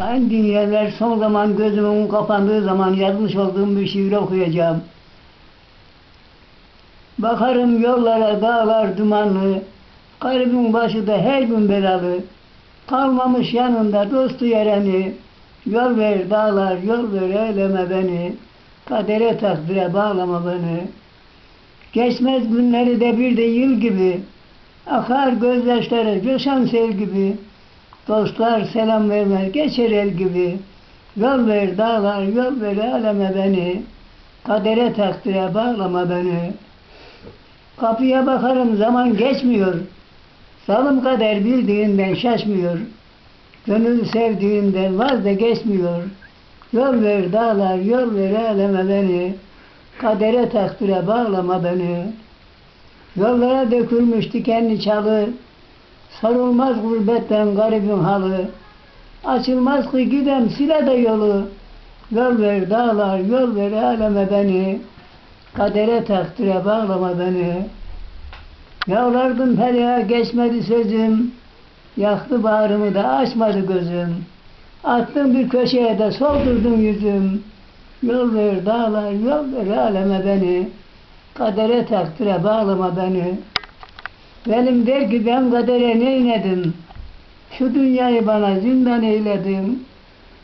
Sayın dinleyenler son zaman gözümün kapandığı zaman yazmış olduğum bir şiir okuyacağım. Bakarım yollara dağlar dumanlı, garibin başı da her gün belalı. Kalmamış yanında dostu yereni, yol ver dağlar yol ver eyleme beni, kadere takdire bağlama beni. Geçmez günleri de bir de yıl gibi, akar gözyaşları coşan sel gibi. Dostlar selam vermez geçer el gibi. Yol ver dağlar yol ver aleme beni. Kadere takdire bağlama beni. Kapıya bakarım zaman geçmiyor. Zalim kader bildiğinden şaşmıyor. Gönül sevdiğinden vaz da geçmiyor. Yol ver dağlar yol ver aleme beni. Kadere takdire bağlama beni. Yollara dökülmüş dikenli çalı. Sarılmaz gurbetten garibin halı. Açılmaz ki gidem sile de yolu. Yol ver dağlar, yol ver aleme beni. Kadere takdire bağlama beni. Yavlardım feriha geçmedi sözüm. Yaktı bağrımı da açmadı gözüm. Attım bir köşeye de soldurdum yüzüm. Yol ver dağlar, yol ver aleme beni. Kadere takdire bağlama beni. Benim der ki ben kadere neyledim? Şu dünyayı bana zindan eyledin.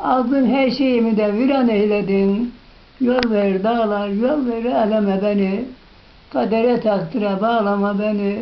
Aldın her şeyimi de viran eyledin. Yol ver dağlar, yol ver aleme beni. Kadere takdire bağlama beni.